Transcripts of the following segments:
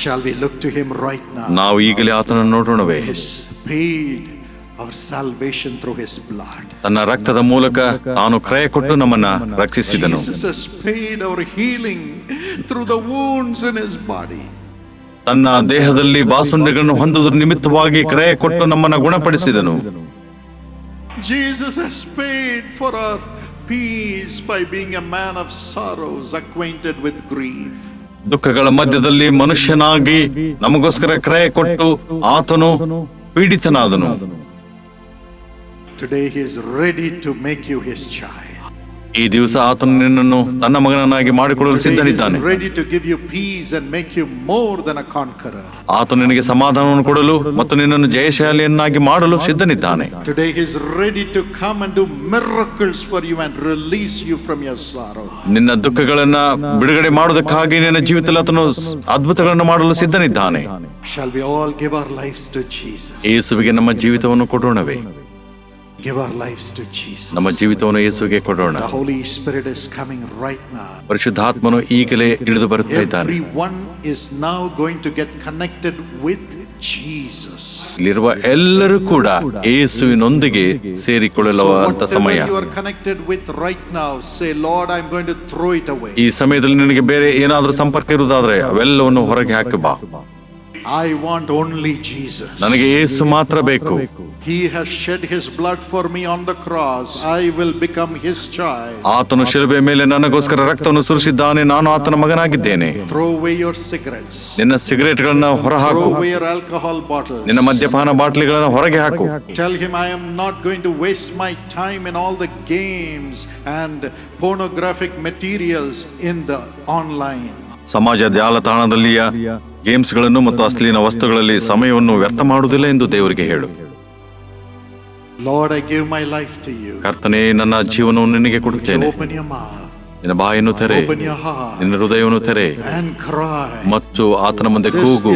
Shall we look to him right now? ನಾವು ಈಗಲೇ ಆತನನ್ನು ನೋಡೋಣವೇ His paid our salvation through his blood. ತನ್ನ ರಕ್ತದ ಮೂಲಕ ತಾನು ಕ್ರಯ ಕೊಟ್ಟು ನಮ್ಮನ್ನ ರಕ್ಷಿಸಿದನು Jesus has paid our healing through the wounds in his body. ತನ್ನ ದೇಹದಲ್ಲಿ ಬಾಸುಂಡೆಗಳನ್ನು ಹೊಂದುವುದರ ನಿಮಿತ್ತವಾಗಿ ಕ್ರಯ ಕೊಟ್ಟು ನಮ್ಮನ್ನ ಗುಣಪಡಿಸಿದನು Jesus has paid for our peace by being a man of sorrows, acquainted with grief. ದುಃಖಗಳ ಮಧ್ಯದಲ್ಲಿ ಮನುಷ್ಯನಾಗಿ ನಮಗೋಸ್ಕರ ಕ್ರಯ ಕೊಟ್ಟು ಆತನು ಪೀಡಿತನಾದನು Today he is ready to make you his child. ಈ ದಿವಸ ಆತನು ನಿನ್ನನ್ನು ತನ್ನ ಮಗನನ್ನಾಗಿ ಮಾಡಿಕೊಳ್ಳಲು ಸಿದ್ಧನಿದ್ದಾನೆ. ಆತನು ನಿನಗೆ ಸಮಾಧಾನವನ್ನು ಕೊಡಲು ಮತ್ತು ನಿನ್ನನ್ನು ಜಯಶಾಲಿಯನ್ನಾಗಿ ಮಾಡಲು ಸಿದ್ಧನಿದ್ದಾನೆ. ನಿನ್ನ ದುಃಖಗಳನ್ನ ಬಿಡುಗಡೆ ಮಾಡುವುದಕ್ಕಾಗಿ ನಿನ್ನ ಜೀವಿತದಲ್ಲಿ ಆತನು ಅದ್ಭುತಗಳನ್ನು ಮಾಡಲು ಸಿದ್ಧನಿದ್ದಾನೆ. ಯೇಸುವಿಗೆ ನಮ್ಮ ಜೀವಿತವನ್ನು ಕೊಡೋಣವೇ? ನಮ್ಮ ಜೀವಿತವನ್ನು ಯೇಸುವಿಗೆ ಕೊಡೋಣ. ಪರಿಶುದ್ಧಾತ್ಮನು ಈಗಲೇ ಇಳಿದು ಬರುತ್ತಾ ಇದ್ದಾನೆ. ಕನೆಕ್ಟೆಡ್ ವಿತ್ ಇಲ್ಲಿರುವ ಎಲ್ಲರೂ ಕೂಡ ಏಸುವಿನೊಂದಿಗೆ ಸೇರಿಕೊಳ್ಳಲು ಸಮಯ. ಈ ಸಮಯದಲ್ಲಿ ನನಗೆ ಬೇರೆ ಏನಾದರೂ ಸಂಪರ್ಕ ಇರುವುದಾದ್ರೆ ಅವೆಲ್ಲವನ್ನು ಹೊರಗೆ ಹಾಕಬಾ ಐ ವಾಂಟ್ ಓನ್ಲಿ ಜೀಸಸ್ ನನಗೆ ಏಸು ಮಾತ್ರ ಬೇಕು. He has shed his blood for me on the cross. I will become his child. ಆತನು ಶಿಲುಬೆ ಮೇಲೆ ನನಗೋಸ್ಕರ ರಕ್ತವನ್ನು ಸುರಿಸಿದ್ದಾನೆ ನಾನು ಆತನ ಮಗನಾಗಿದ್ದೇನೆ Throw away your cigarettes. ನಿನ್ನ ಸಿಗರೇಟ್ಗಳನ್ನ ಹೊರಹಾಕು Throw away your alcohol bottles. ನಿನ್ನ ಮದ್ಯಪಾನ ಬಾಟ್ಲಿಗಳನ್ನ ಹೊರಗೆ ಹಾಕು Tell him I am not going to waste my time in all the games and pornographic materials in the online. ಸಮಾಜ ಜಾಲತಾಣದಲ್ಲಿಯ ಗೇಮ್ಸ್ಗಳನ್ನು ಮತ್ತು ಅಶ್ಲೀಲ ವಸ್ತುಗಳಲ್ಲಿ ಸಮಯವನ್ನು ವ್ಯರ್ಥ ಮಾಡುವುದಿಲ್ಲ ಎಂದು ದೇವರಿಗೆ ಹೇಳು Lord I give my life to you ಕರ್ತನೇ ನನ್ನ ಜೀವನವನ್ನು ನಿನಗೆ ಕೊಡುತ್ತೇನೆ. ನಿನ್ನ ಬಾಯನ್ನು ತೆರೆ ನಿನ್ನ ಹೃದಯವನ್ನು ತೆರೆ. ಮತ್ತು ಆತನ ಮುಂದೆ ಕೂಗು.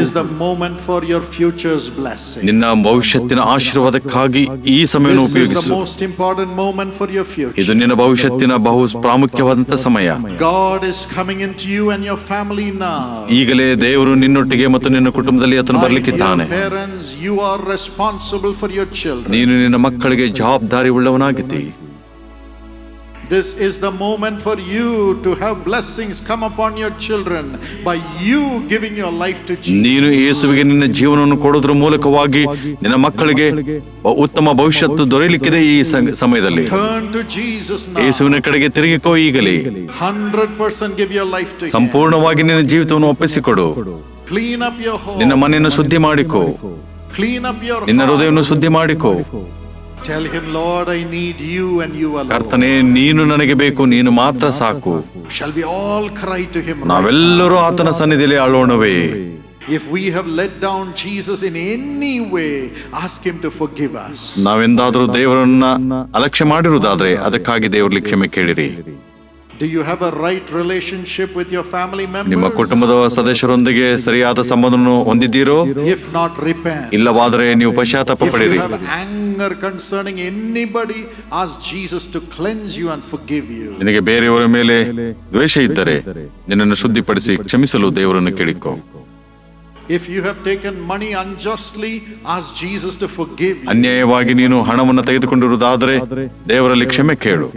ನಿನ್ನ ಭವಿಷ್ಯತ್ತಿನ ಆಶೀರ್ವಾದಕ್ಕಾಗಿ ಈ ಸಮಯವನ್ನು ಉಪಯೋಗಿಸು. ಇದು ನಿನ್ನ ಭವಿಷ್ಯತ್ತಿನ ಬಹು ಪ್ರಾಮುಖ್ಯವಾದಂತಹ ಸಮಯ. ಈಗಲೇ ದೇವರು ನಿನ್ನೊಟ್ಟಿಗೆ ಮತ್ತು ನಿನ್ನ ಕುಟುಂಬದಲ್ಲಿ ಆತನು ಬರಲಿಕ್ಕಿದ್ದಾನೆ. ನೀನು ನಿನ್ನ ಮಕ್ಕಳಿಗೆ ಜವಾಬ್ದಾರಿ ಉಳ್ಳವನಾಗಿದ್ದೀನಿ this is the moment for you to have blessings come upon your children by you giving your life to jesus. ನೀನು ಯೇಸುವಿಗೆ ನಿನ್ನ ಜೀವನವನ್ನು ಕೊಡುವುದರ ಮೂಲಕವಾಗಿ ನಿನ್ನ ಮಕ್ಕಳಿಗೆ ಉತ್ತಮ ಭವಿಷ್ಯತ್ತು ದೊರೆಯಲಿಕ್ಕಿದೆ ಈ ಸಮಯದಲ್ಲಿ. ಟರ್ನ್ ಟು ಯೇಸುವಿನ ಕಡೆಗೆ ತಿರುಗಿಕೋ ಈಗಲೇ. Hundred percent give your life ಸಂಪೂರ್ಣವಾಗಿ ನಿನ್ನ ಜೀವಿತವನ್ನು ಒಪ್ಪಿಸಿಕೊಡು. ನಿನ್ನ ಮನೆಯನ್ನು ಶುದ್ಧಿ ಮಾಡಿಕೋ ನಿನ್ನ ಹೃದಯವನ್ನು ಶುದ್ಧಿ ಮಾಡಿಕೊ tell him Lord I need you and you alone ಕರ್ತನೇ ನೀನು ನನಗೆ ಬೇಕು ನೀನು ಮಾತ್ರ ಸಾಕು. Shall we all cry to ನಾವೆಲ್ಲರೂ ಆತನ ಸನ್ನಿಧಿಯಲ್ಲಿ ಅಳೋಣವೇ if we have let down Jesus in any way ask him to forgive us ನಾವೆಂದಾದರೂ ದೇವರನ್ನ ಅಲಕ್ಷ್ಯ ಮಾಡಿರೋದಾದ್ರೆ ಅದಕ್ಕಾಗಿ ದೇವರಲ್ಲಿ ಕ್ಷಮೆ ಕೇಳಿರಿ. Do you have a right relationship with your family members? ನಿಮ್ಮ ಕುಟುಂಬದ ಸದಸ್ಯರೊಂದಿಗೆ ಸರಿಯಾದ ಸಂಬಂಧವನ್ನು ಹೊಂದಿದ್ದೀರೋ If not, repent. ಇಲ್ಲವಾದರೆ ನೀವು ಪಶ್ಚಾತ್ತಾಪ If you have anger concerning anybody, ask Jesus to cleanse you and forgive you. ನಿನಗೆ ಬೇರೆಯವರ ಮೇಲೆ ದ್ವೇಷ ಇದ್ದರೆ ನಿನ್ನನ್ನು ಶುದ್ಧಿಪಡಿಸಿ ಕ್ಷಮಿಸಲು ದೇವರನ್ನು ಕೇಳಿಕೊ If you have taken money unjustly, ask Jesus to forgive you. ಅನ್ಯಾಯವಾಗಿ ನೀನು ಹಣವನ್ನು ತೆಗೆದುಕೊಂಡಿರುವುದಾದರೆ ದೇವರಲ್ಲಿ ಕ್ಷಮೆ ಕೇಳು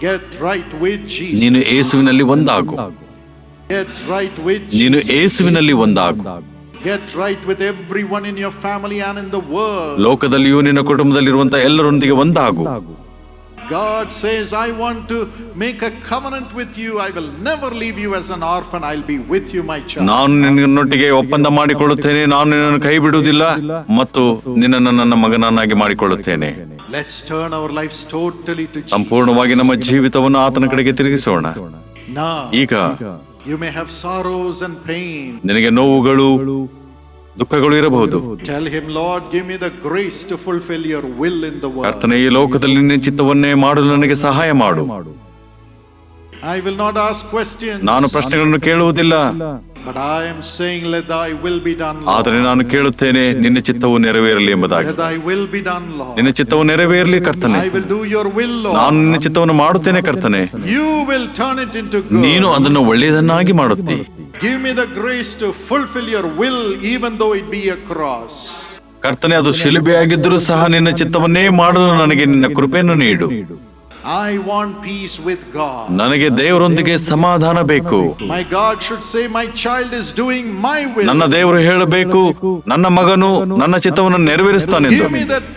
Get right with Jesus. ನೀನು ಏಸುವಿನಲ್ಲಿ ಒಂದಾಗು Get right with ನೀನು. ಏಸುವಿನಲ್ಲಿ ಒಂದಾಗು Get right with everyone in your family and in the world. ಲೋಕದಲ್ಲಿಯೂ ನಿನ್ನ ಕುಟುಂಬದಲ್ಲಿರುವಂತಹ ಎಲ್ಲರೊಂದಿಗೆ ಒಂದಾಗು God says, I want to make a covenant with you. I will never leave you as an orphan. I'll be with you, my child. ನಾನು ನಿನ್ನೊಟ್ಟಿಗೆ ಒಪ್ಪಂದ ಮಾಡಿಕೊಳ್ಳುತ್ತೇನೆ ನಾನು ನಿನ್ನನ್ನು ಕೈ ಬಿಡುವುದಿಲ್ಲ ಮತ್ತು ನಿನ್ನನ್ನು ನನ್ನ ಮಗನನ್ನಾಗಿ ಮಾಡಿಕೊಳ್ಳುತ್ತೇನೆ ಸಂಪೂರ್ಣವಾಗಿ ನಮ್ಮ ಜೀವಿತವನ್ನು ಆತನ ಕಡೆಗೆ ತಿರುಗಿಸೋಣ. ಈಗ you may have sorrows and pain ನಿನಗೆ ನೋವುಗಳು ದುಃಖಗಳು ಇರಬಹುದು. Tell him Lord give me the grace to fulfil your will in the world ಕರ್ತನೇ ಈ ಲೋಕದಲ್ಲಿ ನಿನ್ನ ಚಿತ್ತವನ್ನೇ ಮಾಡಲು ನನಗೆ ಸಹಾಯ ಮಾಡು. I will not ask question ನಾನು ಪ್ರಶ್ನೆಗಳನ್ನು ಕೇಳುವುದಿಲ್ಲ. ಆದರೆ ನಾನು ಕೇಳುತ್ತೇನೆ ನಿನ್ನ ಚಿತ್ತವು ನೆರವೇರಲಿ ಎಂಬುದಾಗಿ. ನಿನ್ನ ಚಿತ್ತವು ನೆರವೇರಲಿ ಕರ್ತನೆ. ನಾನು ನಿನ್ನ ಚಿತ್ತವನ್ನು ಮಾಡುತ್ತೇನೆ ಕರ್ತನೆ. You will turn it into ನೀನು ಅದನ್ನು ಒಳ್ಳೆಯದನ್ನಾಗಿ ಮಾಡುತ್ತಿ. Give me the grace to fulfil your will even though it be a cross ಕರ್ತನೆ ಅದು ಶಿಲುಬೆಯಾಗಿದ್ದರೂ ಸಹ ನಿನ್ನ ಚಿತ್ತವನ್ನೇ ಮಾಡಲು ನನಗೆ ನಿನ್ನ ಕೃಪೆಯನ್ನು ನೀಡು. ಐ ವಾಂಟ್ ಪೀಸ್ ನನಗೆ ದೇವರೊಂದಿಗೆ ಸಮಾಧಾನ ಬೇಕು. My God should say my child is doing my ನನ್ನ ದೇವರು ಹೇಳಬೇಕು ನನ್ನ ಮಗನು ನನ್ನ ಚಿತ್ತವನ್ನು ನೆರವೇರಿಸುತ್ತಾನೆ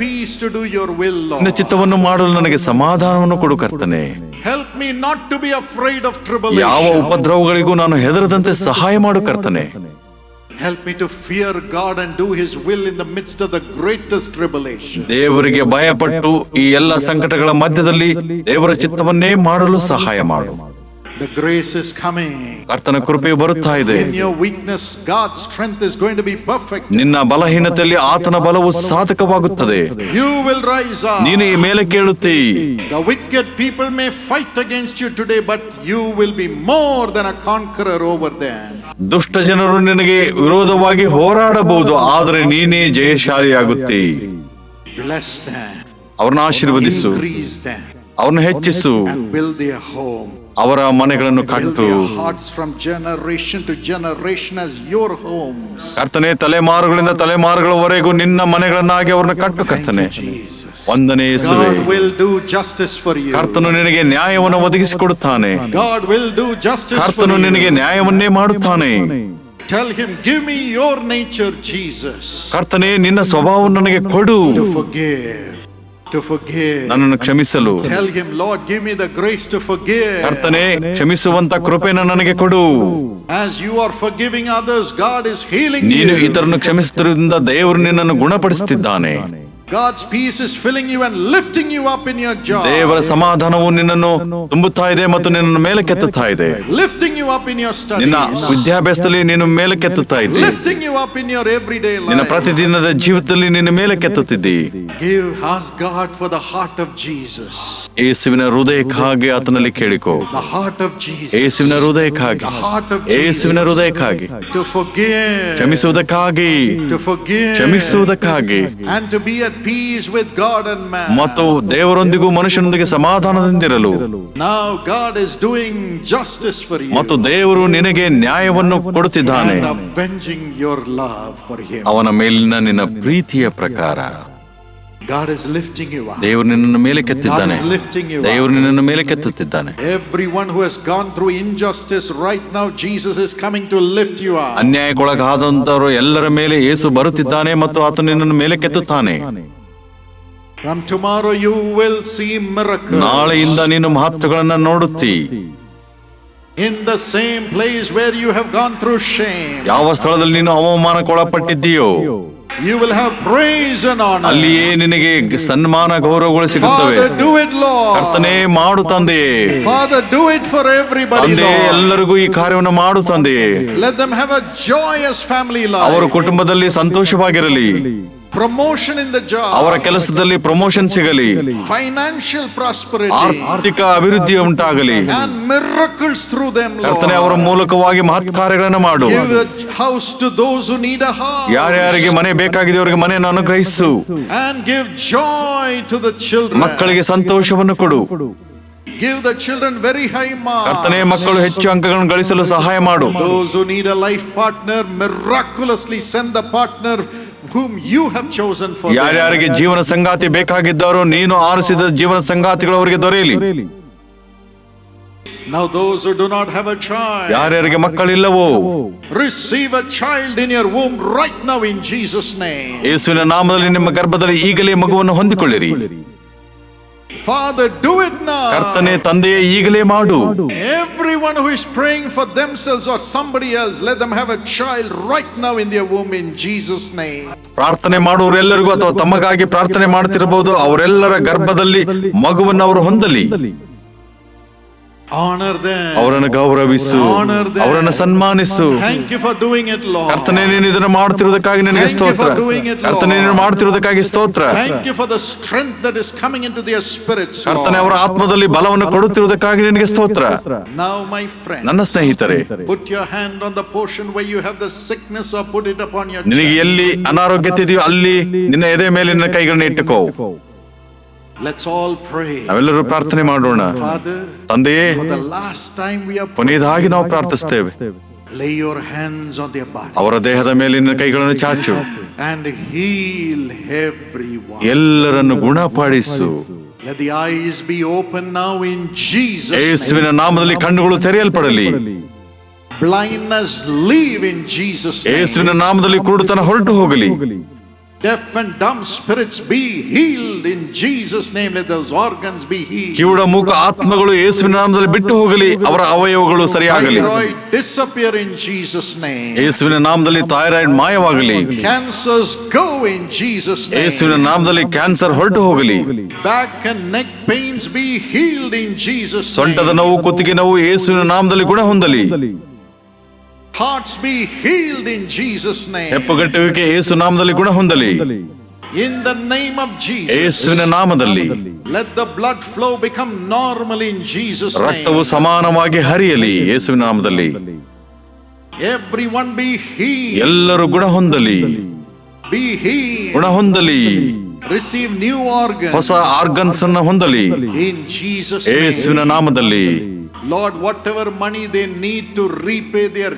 ಪೀಸ್ ಟು ವಿಲ್ ನನ್ನ ಚಿತ್ತವನ್ನು ಮಾಡಲು ನನಗೆ ಸಮಾಧಾನವನ್ನು ಕೊಡು ಕರ್ತನೆ. Help me not to be afraid of trouble ಯಾವ ಉಪದ್ರವಗಳಿಗೂ ನಾನು ಹೆದರದಂತೆ ಸಹಾಯ ಮಾಡು ಕರ್ತನೆ. Help me to fear God and do His will in the midst of the greatest tribulation. ದೇವರಿಗೆ ಭಯಪಟ್ಟು ಈ ಎಲ್ಲ ಸಂಕಟಗಳ ಮಧ್ಯದಲ್ಲಿ ದೇವರ ಚಿತ್ತವನ್ನೇ ಮಾಡಲು ಸಹಾಯ ಮಾಡು The grace is coming. ಕರ್ತನ ಕೃಪೆಯು ಬರುತ್ತಾ ಇದೆ In your weakness, God's strength is going to be perfect. ನಿನ್ನ ಬಲಹೀನತೆಯಲ್ಲಿ ಆತನ ಬಲವು ಸಾಧಕವಾಗುತ್ತದೆ You will rise up. ನೀನು ಈ ಮೇಲೆ ಕೇಳುತ್ತಿ The wicked people may fight against you today, but you will be more than a conqueror over them. ದುಷ್ಟ ಜನರು ನಿನಗೆ ವಿರೋಧವಾಗಿ ಹೋರಾಡಬಹುದು ಆದರೆ ನೀನೇ ಜಯಶಾಲಿಯಾಗುತ್ತಿ. ಅವ್ರನ್ನ ಆಶೀರ್ವದಿಸು. ಅವ್ರನ್ನ ಹೆಚ್ಚಿಸು. ಅವರ ಮನೆಗಳನ್ನು ಕಟ್ಟು ಕರ್ತನೆ ತಲೆಮಾರುಗಳಿಂದ ತಲೆಮಾರುಗಳವರೆಗೂ ನಿನ್ನ ಮನೆಗಳನ್ನಾಗಿ ಅವರನ್ನು ಕಟ್ಟು ಕರ್ತನೆ. ಒಂದನೇ ಕರ್ತನು ನಿನಗೆ ನ್ಯಾಯವನ್ನು ಒದಗಿಸಿಕೊಡುತ್ತಾನೆ. ಕರ್ತನು ನಿನಗೆ ನ್ಯಾಯವನ್ನೇ ಮಾಡುತ್ತಾನೆ. Tell him, give me your nature, Jesus. ನಿನ್ನ ಸ್ವಭಾವವನ್ನು ನನಗೆ ಕೊಡು. ನನ್ನನ್ನು ಕ್ಷಮಿಸಲು. Help give Lord give me the grace ಸ್ಟೊಫಗ್ಗೇ ಅರ್ಥನೆ ಕ್ಷಮಿಸುವಂತಹ ಕೃಪೆನ ನನಗೆ ಕೊಡು. As you are forgiving others God is healing ನೀನು ಇತರನ್ನು ಕ್ಷಮಿಸುತ್ತಿದ್ದರಿಂದ ದೇವರು ನನ್ನನ್ನು ಗುಣಪಡಿಸುತ್ತಿದ್ದಾನೆ. God's peace is filling you and lifting you up in your job. ದೇವರ ಸಮಾಧಾನವು ನಿನ್ನನ್ನು ತುಂಬುತ್ತಾ ಇದೆ ಮತ್ತು ನಿನ್ನನ್ನು ಮೇಲಕ್ಕೆತ್ತುತ್ತಾ ಇದೆ Lifting you up in your ನಿನ್ನ ವಿದ್ಯಾಭ್ಯಾಸದಲ್ಲಿ ನೀನು ಮೇಲಕ್ಕೆತ್ತುತ್ತಾ ಇದ್ದೀ. Lifting you up in your everyday life. ನಿನ್ನ ಪ್ರತಿದಿನದ ಜೀವಿತದಲ್ಲಿ ನೀನು ಮೇಲಕ್ಕೆತ್ತುತ್ತಿದ್ದೀ. Give, has God for the heart of Jesus. ಯೇಸುವಿನ ಹೃದಯಕ್ಕಾಗಿ ಆತನಲ್ಲಿ ಕೇಳಿಕೋ The heart of Jesus. ಯೇಸುವಿನ ಹೃದಯಕ್ಕಾಗಿ The heart of Jesus. ಯೇಸುವಿನ ಹೃದಯಕ್ಕಾಗಿ To forgive. ಕ್ಷಮಿಸುವುದಕ್ಕಾಗಿ To forgive. ಕ್ಷಮಿಸುವುದಕ್ಕಾಗಿ And to be at peace ಮತ್ತು ದೇವರೊಂದಿಗೂ ಮನುಷ್ಯನೊಂದಿಗೆ ಸಮಾಧಾನದಿಂದಿರಲು. ಗಾಡ್ ಡೂಯಿಂಗ್ ಮತ್ತು ದೇವರು ನಿನಗೆ ನ್ಯಾಯವನ್ನು ಕೊಡುತ್ತಿದ್ದಾನೆ. ಅವನ ಮೇಲಿನ ನಿನ್ನ ಪ್ರೀತಿಯ ಪ್ರಕಾರ. ದೇವರು ನಿನ್ನನ್ನು ಮೇಲೆ God ಕೆತ್ತಿದ್ದಾನೆ is lifting you ದೇವರು ನಿನ್ನನ್ನು ಮೇಲೆ ಕೆತ್ತುತ್ತಿದ್ದಾನೆ Everyone who has gone through injustice right now, Jesus is coming to lift you up. ಅನ್ಯಾಯಕ್ಕೊಳಗಾದಂತವರು ಎಲ್ಲರ ಮೇಲೆ ಯೇಸು ಬರುತ್ತಿದ್ದಾನೆ ಮತ್ತು ಆತ ನಿನ್ನನ್ನು ಮೇಲೆ ಕೆತ್ತುತ್ತಾನೆ From tomorrow, you will see miracles. ನಾಳೆಯಿಂದ ನೀನು ಮಹತ್ವಗಳನ್ನು ನೋಡುತ್ತಿ In the same place where you have gone through shame, ಯಾವ ಸ್ಥಳದಲ್ಲಿ ನೀನು ಅವಮಾನಕ್ಕೊಳಪಟ್ಟಿದ್ದೀಯೋ you will have praise and honor. ಅಲ್ಲಿಯೇ ನಿನಗೆ ಸನ್ಮಾನ ಗೌರವಗಳು ಸಿಗುತ್ತವೆ do it, Lord. ಕರ್ತನೇ ಮಾಡು ತಂದೆಯೇ Father, do it for everybody, ತಂದೆ. ಎಲ್ಲರಿಗೂ ಈ ಕಾರ್ಯವನ್ನು ಮಾಡು ತಂದೆಯೇ Let them have a joyous family ಅವರ life. ಕುಟುಂಬದಲ್ಲಿ ಸಂತೋಷವಾಗಿರಲಿ Promotion in the ಅವರ ಕೆಲಸದಲ್ಲಿ ಪ್ರಮೋಷನ್ ಸಿಗಲಿ Financial prosperity. ಆರ್ಥಿಕ ಅಭಿವೃದ್ಧಿ ಉಂಟಾಗಲಿ And miracles through them, ಕರ್ತನೆ ಅವರ ಮೂಲಕವಾಗಿ ಮಹತ್ ಕಾರ್ಯಗಳನ್ನು ಮಾಡು house to those to those who need a house. ಯಾರ್ಯಾರಿಗೆ ಮನೆ ಬೇಕಾಗಿದೆ ಅವರಿಗೆ ಮನೆಯನ್ನು ಅನುಗ್ರಹಿಸು And give joy to the children. ಮಕ್ಕಳಿಗೆ ಸಂತೋಷವನ್ನು ಕೊಡು Give the children very high ಕರ್ತನೆ marks. ಮಕ್ಕಳು ಹೆಚ್ಚು ಅಂಕಗಳನ್ನು ಗಳಿಸಲು ಸಹಾಯ ಮಾಡು Those who need a life partner, miraculously send the partner whom you have chosen for ಯಾರ್ಯಾರಿಗೆ jeevana ಜೀವನ ಸಂಗಾತಿ ಬೇಕಾಗಿದ್ದಾರೋ ನೀನು ಆರಿಸಿದ ಜೀವನ ಸಂಗಾತಿಗಳು ಅವರಿಗೆ ದೊರೆಯಲಿ Now those who do not have a child, ಯಾರ್ಯಾರಿಗೆ ಮಕ್ಕಳಿಲ್ಲವೋ receive a child in your womb right now in Jesus' name. ಯೇಸುವಿನ ನಾಮದಲ್ಲಿ ನಿಮ್ಮ ಗರ್ಭದಲ್ಲಿ ಈಗಲೇ ಮಗುವನ್ನು ಹೊಂದಿಕೊಳ್ಳಿರಿ Father, do it ಕರ್ತನೆ now. ತಂದೆಯೇ ಈಗಲೇ ಮಾಡು Everyone who is praying for themselves or somebody else, let them have a child right now in their womb in Jesus' name. ಪ್ರಾರ್ಥನೆ ಮಾಡುವವರೆಲ್ಲರಿಗೂ ಅಥವಾ ತಮಗಾಗಿ ಪ್ರಾರ್ಥನೆ ಮಾಡುತ್ತಿರಬಹುದು ಅವರೆಲ್ಲರ ಗರ್ಭದಲ್ಲಿ ಮಗುವನ್ನು ಅವರು ಹೊಂದಲಿ. ಹಾನರ್ ಅವರನ್ನ ಗೌರವಿಸು. ಹಾನರ್ ಅವರನ್ನ ಸನ್ಮಾನಿಸು. ಅರ್ಥನೇ ನೀನು ಫಾರ್ ಡೂವಿಂಗ್ ಇಟ್ ಲಾ ಅರ್ಥನೇನ್ ಇದನ್ನ ಮಾಡುತ್ತಿರುವುದಕ್ಕಾಗಿ ನನ್ಗೆ ಸ್ತೋತ್ರ. ಮಾಡ್ತಿರೋದಕ್ಕಾಗಿ ಸ್ತೋತ್ರ. ತ್ಯಾಂಕ್ ಯು ಅರ್ಥನೇ ಅವರ ಆತ್ಮದಲ್ಲಿ ಬಲವನ್ನು ಕೊಡುತ್ತಿರುವುದಕ್ಕಾಗಿ ನಿನಗೆ ಸ್ತೋತ್ರ. ನನ್ನ ಸ್ನೇಹಿತರೆ ನಿನಗೆ ಎಲ್ಲಿ ಅನಾರೋಗ್ಯತೆ ಇದೆಯೋ ಅಲ್ಲಿ ನಿನ್ನ ಎದೆ ಮೇಲೆ ನಿನ್ನ ಕೈಗಳನ್ನ ಇಟ್ಟುಕೋ. let's all pray. ಅವೆಲ್ಲರೂ ಪ್ರಾರ್ಥನೆ ಮಾಡೋಣ. ತಂದೆಯೇ ಕೊನೆದಾಗಿ ನಾವು ಪ್ರಾರ್ಥಿಸುತ್ತೇವೆ. ಲೇ ಯುವರ್ ಹ್ಯಾಂಡ್ಸ್ ಆನ್ ದೇರ್ ಅವರ ದೇಹದ ಮೇಲಿನ ನಿಮ್ಮ ಕೈಗಳನ್ನು ಚಾಚು. ಅಂಡ್ ಹೀಲ್ एवरीवन ಎಲ್ಲರನ್ನ ಗುಣಪಡಿಸು. Let the eyes be open now in ಯೇಸುವಿನ ನಾಮದಲ್ಲಿ ಕಣ್ಣುಗಳು ತೆರೆಯಲ್ಪಡಲಿ. Blindness leave in Jesus name. ಯೇಸುವಿನ ನಾಮದಲ್ಲಿ ಕುರುಡುತನ ಹೊರಟು ಹೋಗಲಿ. Deaf and dumb spirits be healed. In Jesus' name. Let those organs be healed. ಕಿವುಡ ಮೂಕ ಆತ್ಮಗಳು ಯೇಸುವಿನ ನಾಮದಲ್ಲಿ ಬಿಟ್ಟು ಹೋಗಲಿ ಅವರ ಅವಯವಗಳು ಸರಿಯಾಗಲಿ Thyroid disappear in Jesus' name. ಯೇಸುವಿನ ನಾಮದಲ್ಲಿ ಥೈರಾಯ್ಡ್ ಮಾಯವಾಗಲಿ Cancers go in Jesus' name. ಯೇಸುವಿನ name. ನಾಮದಲ್ಲಿ ಕ್ಯಾನ್ಸರ್ ಹೊರಟು ಹೋಗಲಿ Back and neck pains be healed in Jesus' ಸೊಂಟದ name. ನೋವು ಕುತ್ತಿಗೆ ನೋವು ಯೇಸುವಿನ ನಾಮದಲ್ಲಿ ಗುಣ ಹೊಂದಲಿ Hearts be healed in Jesus' name. ಹೆಪ್ಪುಗಟ್ಟುವಿಕೆ ಯೇಸು ನಾಮದಲ್ಲಿ ಗುಣ ಹೊಂದಲಿ In the name of Jesus. ಯೇಸುವಿನ ನಾಮದಲ್ಲಿ Let the blood flow become normal in Jesus' ರಕ್ತವು ಸಮಾನವಾಗಿ ಹರಿಯಲಿ ಯೇಸುವಿನ ನಾಮದಲ್ಲಿ Everyone be healed. ಎಲ್ಲರೂ ಗುಣ ಹೊಂದಲಿ Be healed. ಗುಣ ಹೊಂದಲಿ Receive new organs. ಹೊಸ ಆರ್ಗನ್ಸ್ ಅನ್ನು ಹೊಂದಲಿ In Jesus' ಯೇಸುವಿನ. ನಾಮದಲ್ಲಿ Lord, whatever money they need to repay their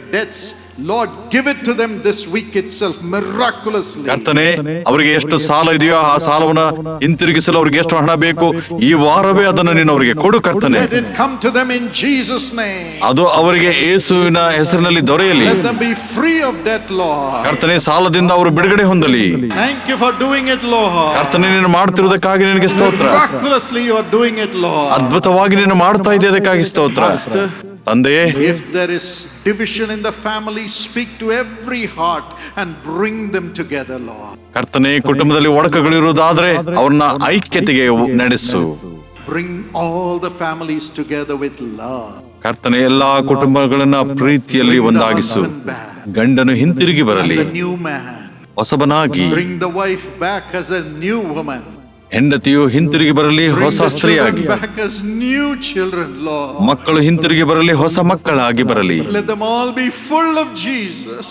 Lord give it to them this week itself miraculous ಕರ್ತನೆ ಅವರಿಗೆ ಎಷ್ಟು ಸಾಲ ಇದೆಯೋ ಆ ಸಾಲವನ್ನ ಹಿಂತಿರುಗಿಸಲು ಅವರಿಗೆ ಎಷ್ಟು ಹಣ ಬೇಕು ಈ ವಾರವೇ ಅದನ್ನು ನೀನು ಅವರಿಗೆ ಕೊಡು ಕರ್ತನೆ. Come to them in Jesus name ಅದು ಅವರಿಗೆ ಯೇಸುವಿನ ಹೆಸರಿನಲ್ಲಿ ದೊರೆಯಲಿ. Be free of that loan ಕರ್ತನೆ ಸಾಲದಿಂದ ಅವರು ಬಿಡುಗಡೆ ಹೊಂದಲಿ. Thank you for doing it Lord ಕರ್ತನೆ ನೀನು ಮಾಡುತ್ತಿರುವುದಕ್ಕಾಗಿ ನಿನಗೆ ಸ್ತೋತ್ರ. Miraculously you are doing it Lord ಅದ್ಭುತವಾಗಿ ನೀನು ಮಾಡುತ್ತಾ ಇದೆಯದಕ್ಕಾಗಿ ಸ್ತೋತ್ರ. ತಂದೆಯೇ if there is division in the family, speak to every heart and bring them together, Lord. ಕರ್ತನೆ ಕುಟುಂಬದಲ್ಲಿ ಒಡಕಗಳಿರುವುದಾದ್ರೆ ಅವ್ರನ್ನ ಐಕ್ಯತೆಗೆ ನಡೆಸು Bring all the families together with love. ಕರ್ತನೆ ಎಲ್ಲಾ ಕುಟುಂಬಗಳನ್ನ ಪ್ರೀತಿಯಲ್ಲಿ ಒಂದಾಗಿಸು ಗಂಡನು ಹಿಂತಿರುಗಿ ಬರಲಿ As a new man. ಹೊಸಬನಾಗಿ Bring the wife back as a new woman. ಹೆಂಡತಿಯು ಹಿಂತಿರುಗಿ ಬರಲಿ ಹೊಸ ಸ್ತ್ರೀಯಾಗಿ. ಮಕ್ಕಳು ಹಿಂತಿರುಗಿ ಬರಲಿ ಹೊಸ ಮಕ್ಕಳಾಗಿ ಬರಲಿ.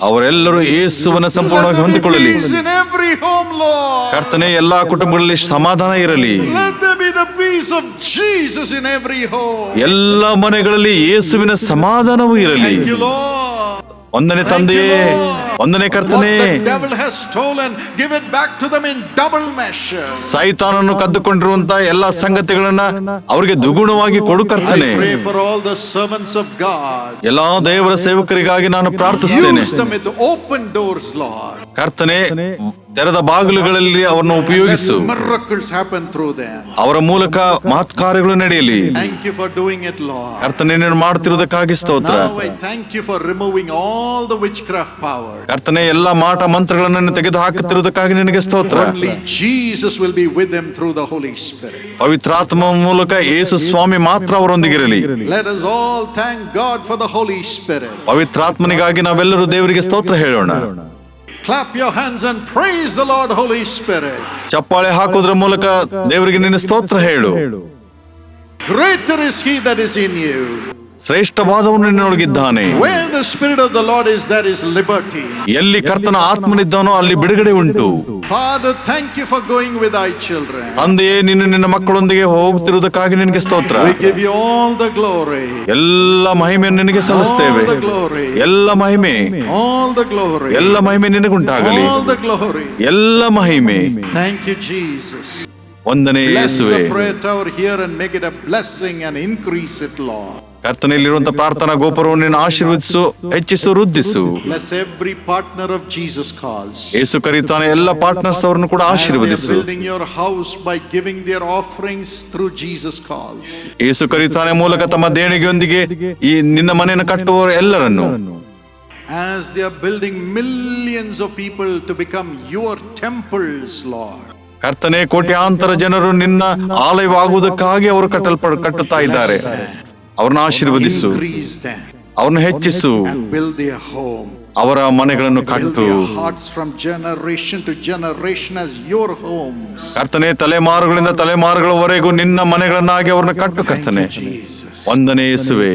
ಅವರೆಲ್ಲರೂ ಏಸುವನ್ನು ಸಂಪೂರ್ಣವಾಗಿ ಹೊಂದಿಕೊಳ್ಳಲಿ. ಕರ್ತನೆ ಎಲ್ಲಾ ಕುಟುಂಬಗಳಲ್ಲಿ ಸಮಾಧಾನ ಇರಲಿ. ಎಲ್ಲ ಮನೆಗಳಲ್ಲಿ ಏಸುವಿನ ಸಮಾಧಾನವೂ ಇರಲಿ. ಒಂದನೇ ತಂದೆಯೇ ಒಂದನೇ ಕರ್ತನೆ. ಸೈತಾನನ್ನು ಕದ್ದುಕೊಂಡಿರುವಂತಹ ಎಲ್ಲ ಸಂಗತಿಗಳನ್ನ ಅವರಿಗೆ ದುಗುಣವಾಗಿ ಕೊಡು ಕರ್ತನೆ. ಎಲ್ಲಾ ದೇವರ ಸೇವಕರಿಗಾಗಿ ನಾನು ಪ್ರಾರ್ಥಿಸುತ್ತೇನೆ. ಓಪನ್ ಡೋರ್ಸ್ ಲಾರ್ ಕರ್ತನೆ ತೆರೆದ ಬಾಗಿಲುಗಳಲ್ಲಿ ಅವರನ್ನು ಉಪಯೋಗಿಸು. ಅವರ ಮೂಲಕ ಮಹತ್ ಕಾರ್ಯಗಳು ನಡೆಯಲಿ ಥ್ಯಾಂಕ್ ಯು ಕರ್ತನೆ ಸ್ತೋತ್ರ. ಕರ್ತನೆ ಎಲ್ಲಾ ಮಾಟ ಮಂತ್ರಗಳನ್ನು ತೆಗೆದು ಹಾಕುತ್ತಿರುವುದಕ್ಕಾಗಿ ನಿನಗೆ ಸ್ತೋತ್ರ. ಪವಿತ್ರಾತ್ಮ ಮೂಲಕ ಯೇಸು ಸ್ವಾಮಿ ಮಾತ್ರ ಅವರೊಂದಿಗಿರಲಿ. ಪವಿತ್ರಾತ್ಮನಿಗಾಗಿ ನಾವೆಲ್ಲರೂ ದೇವರಿಗೆ ಸ್ತೋತ್ರ ಹೇಳೋಣ. Clap your hands and praise the Lord, Holy Spirit. ಚಪ್ಪಾಳೆ ಹಾಕುವುದರ ಮೂಲಕ ದೇವರಿಗೆ ನಿನ್ನ ಸ್ತೋತ್ರ ಹೇಳು Greater is He that is in you. ಶ್ರೇಷ್ಠವಾದವನು ನಿನ್ನೊಳಗಿದ್ದಾನೆ Where the Spirit of the Lord is, there is liberty. ಎಲ್ಲಿ ಕರ್ತನ ಆತ್ಮನಿದ್ದಾನೋ ಅಲ್ಲಿ ಬಿಡುಗಡೆ ಉಂಟು Father, thank you for going with thy children. ಅಂದೆಯೇ ನೀನು ನಿನ್ನ ಮಕ್ಕಳೊಂದಿಗೆ ಹೋಗುತ್ತಿರುವುದಕ್ಕಾಗಿ ನಿನಗೆ ಸ್ತೋತ್ರ We give you all the glory. ಎಲ್ಲ ಮಹಿಮೆಯನ್ನು ನಿನಗೆ ಸಲ್ಲಿಸ್ತೇವೆ All the glory. ಎಲ್ಲ ಮಹಿಮೆ All the glory. ಎಲ್ಲ ಮಹಿಮೆ ನಿನಗುಂಟಾಗಲಿ All the glory. ಎಲ್ಲ ಮಹಿಮೆ Thank you, Jesus. ಒಂದನೇ Bless ಯೇಸುವೆ the prayer tower here and make it a blessing and increase it, Lord. ಕರ್ತನೆಯಲ್ಲಿರುವಂತಹ ಪ್ರಾರ್ಥನಾ ಗೋಪುರವನ್ನು ಆಶೀರ್ವದಿಸು ಹೆಚ್ಚಿಸು ವೃದ್ಧಿಸು. Every partner of Jesus Calls ಏಸು ಕರೀತಾನೆ ಎಲ್ಲ ಪಾರ್ಟ್ನರ್ಸ್ ಅವರನ್ನು ಕೂಡ ಆಶೀರ್ವದಿಸು. Your house by giving their offerings through Jesus Calls ಏಸು ಕರೀತಾನೆ ಮೂಲಕ ತಮ್ಮ ದೇಣಿಗೆಯೊಂದಿಗೆ ಈ ನಿನ್ನ ಮನೆಯನ್ನು ಕಟ್ಟುವವರ ಎಲ್ಲರನ್ನು. As they are building millions of people to become your temples Lord ಕರ್ತನೆ ಕೋಟ್ಯಾಂತರ ಜನರು ನಿನ್ನ ಆಲಯವಾಗುವುದಕ್ಕಾಗಿ ಅವರು ಕಟ್ಟಲ್ಪಡ ಕಟ್ಟುತ್ತಾ ಇದ್ದಾರೆ. ಅವ್ರನ್ನ ಆಶೀರ್ವದಿಸು. ಅವ್ರನ್ನ ಹೆಚ್ಚಿಸು. ಅವರ ಮನೆಗಳನ್ನು ಕಟ್ಟು. ಕರ್ತನೆ ತಲೆಮಾರುಗಳಿಂದ ತಲೆಮಾರುಗಳವರೆಗೂ ನಿನ್ನ ಮನೆಗಳನ್ನಾಗಿ ಅವ್ರನ್ನ ಕಟ್ಟು ಕರ್ತನೆ. ಒಂದನೇ ಸುವೆ